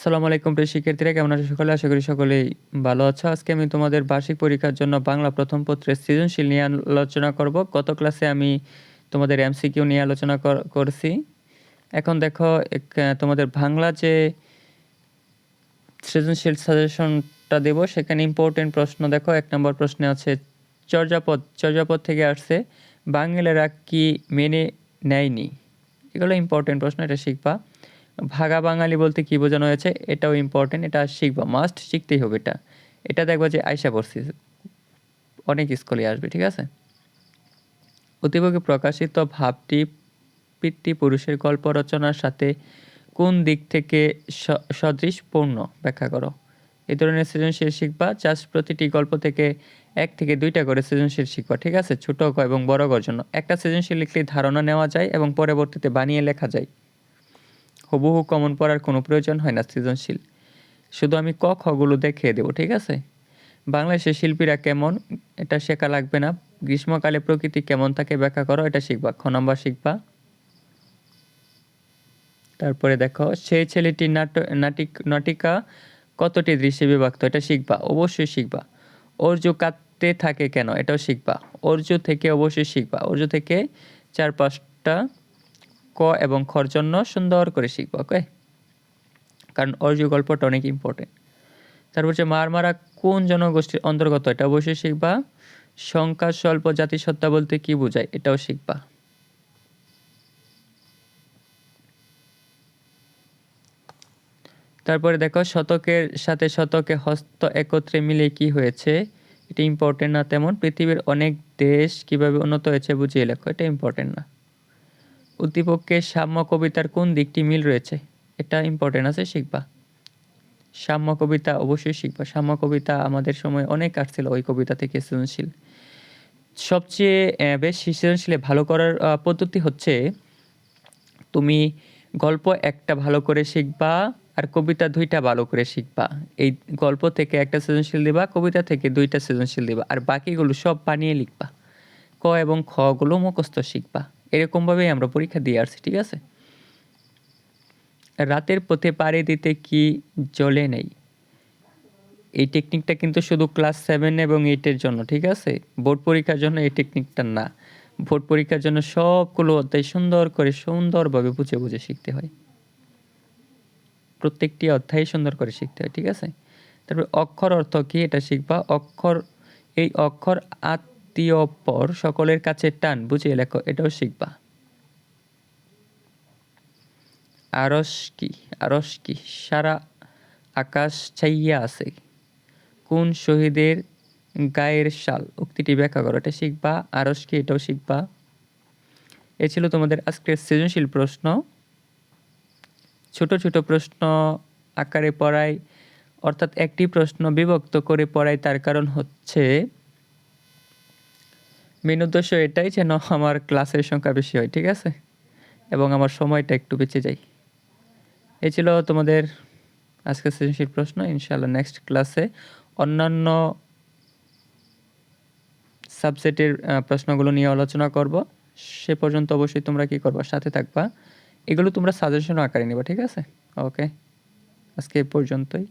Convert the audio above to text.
আসসালামু আলাইকুম প্রিয় শিক্ষার্থীরা, কেমন আছো সকলে? আশা করি সকলেই ভালো আছো। আজকে আমি তোমাদের বার্ষিক পরীক্ষার জন্য বাংলা প্রথম পত্রের সৃজনশীল নিয়ে আলোচনা করব। গত ক্লাসে আমি তোমাদের এমসিকিউ নিয়ে আলোচনা করছি। এখন দেখো তোমাদের বাংলা যে সৃজনশীল সাজেশনটা দেব, সেখানে ইম্পর্টেন্ট প্রশ্ন দেখো। এক নম্বর প্রশ্নে আছে, চর্যাপদ চর্যাপদ থেকে আসছে, বাঙালিরা কি মেনে নেয়নি? এগুলো ইম্পর্টেন্ট প্রশ্ন, এটা শিখবা। ভাগা বাঙালি বলতে কি বোঝানো হয়েছে? এটাও ইম্পর্টেন্ট এটা শিখবা। মাস্ট শিখতেই হবে এটা। এটা দেখবা যে আয়সা পড়ছি। অনেক স্কুলে আসবে, ঠিক আছে? অতিভোগে প্রকাশিত ভাবটি পিতৃপুরুষের গল্প রচনার সাথে কোন দিক থেকে সদৃশপূর্ণ ব্যাখ্যা করো। এই ধরনের সৃজনশীল শিখবা জাস্ট প্রতিটি গল্প থেকে এক থেকে দুইটা করে সৃজনশীল শিখবা, ঠিক আছে? ছোট এবং বড় কর জন্য। একটা সৃজনশীল লিখলে ধারণা নেওয়া যায় এবং পরবর্তীতে বানিয়ে লেখা যায়। হুবহু কমন পড়ার কোনো প্রয়োজন হয় না, সৃজনশীল। শুধু আমি ক খগুলো দেখিয়ে দেবো, ঠিক আছে? বাংলাদেশের শিল্পীরা কেমন, এটা শেখা লাগবে না। গ্রীষ্মকালে প্রকৃতি কেমন থাকে ব্যাখ্যা করো, এটা শিখবা। খ নম্বর শিখবা। তারপরে দেখো সেই ছেলেটি নাট, নাটিক, নাটিকা, কতটি দৃশ্যে বিভক্ত, এটা শিখবা, অবশ্যই শিখবা। অর্জু কাঁদতে থাকে কেন, এটাও শিখবা। অর্জু থেকে অবশ্যই শিখবা। অর্জু থেকে চার পাঁচটা এবং খর জন্য সুন্দর করে শিখবা ওকে কারণ অর্জু গল্পটা অনেক ইম্পর্টেন্ট তারপর হচ্ছে মারমারা কোন জনগোষ্ঠীর অন্তর্গত, এটা অবশ্যই শিখবা। সংখ্যা, স্বল্প জাতিসত্তা বলতে কি বোঝায়, এটাও শিখবা। তারপরে দেখো, শতকের সাথে শতকে হস্ত একত্রে মিলে কি হয়েছে? এটা ইম্পর্টেন্ট না তেমন। পৃথিবীর অনেক দেশ কীভাবে উন্নত হয়েছে বুঝিয়ে লেখো, এটা ইম্পর্টেন্ট না। উদ্দীপকে সাম্য কবিতার কোন দিকটি মিল রয়েছে? এটা ইম্পর্টেন্ট আছে, শিখবা। সাম্য কবিতা অবশ্যই শিখবা। সাম্য কবিতা আমাদের সময় অনেক আসছিল ওই কবিতা থেকে সৃজনশীল। সবচেয়ে বেশ সৃজনশীলে ভালো করার পদ্ধতি হচ্ছে তুমি গল্প একটা ভালো করে শিখবা আর কবিতা দুইটা ভালো করে শিখবা। এই গল্প থেকে একটা সৃজনশীল দিবা, কবিতা থেকে দুইটা সৃজনশীল দিবা। আর বাকিগুলো সব বানিয়ে লিখবা। ক এবং খ গুলো মুখস্থ শিখবা। এরকমভাবেই আমরা পরীক্ষা দিয়ে আসছি, ঠিক আছে? রাতের পথে পাড়ি দিতে কি জ্বলে নেই? এই টেকনিকটা কিন্তু শুধু ক্লাস সেভেন এবং এইটের জন্য, ঠিক আছে? বোর্ড পরীক্ষার জন্য এই টেকনিকটা না। বোর্ড পরীক্ষার জন্য সবগুলো অধ্যায় সুন্দর করে সুন্দরভাবে বুঝে বুঝে শিখতে হয়। প্রত্যেকটি অধ্যায় সুন্দর করে শিখতে হয়, ঠিক আছে? তারপর অক্ষর অর্থ কি? এটা শিখবা। অক্ষর, এই অক্ষর আত্মীয় পর সকলের কাছে টান, বুঝিয়ে লেখো, এটাও শিখবা। আরস কি আরস কি, সারা আকাশ ছাইয়া আছে। কোন শহীদের গায়ের শাল, উক্তিটি ব্যাখ্যা করো, এটা শিখবা, আরস কি, এটাও শিখবা। এ ছিল তোমাদের আজকের সৃজনশীল প্রশ্ন। ছোট ছোট প্রশ্ন আকারে পড়ায়, অর্থাৎ একটি প্রশ্ন বিভক্ত করে পড়ায়, তার কারণ হচ্ছে মেন উদ্দেশ্য এটাই যেন আমার ক্লাসের সংখ্যা বেশি হয়, ঠিক আছে? এবং আমার সময়টা একটু বেঁচে যায়। এ ছিল তোমাদের আজকে সৃজনশীল প্রশ্ন। ইনশাল্লাহ নেক্সট ক্লাসে অন্যান্য সাবজেক্টের প্রশ্নগুলো নিয়ে আলোচনা করব। সে পর্যন্ত অবশ্যই তোমরা কি করবা? সাথে থাকবা। এগুলো তোমরা সাজেশন আকারে নিবা, ঠিক আছে? ওকে আজকে এ পর্যন্তই।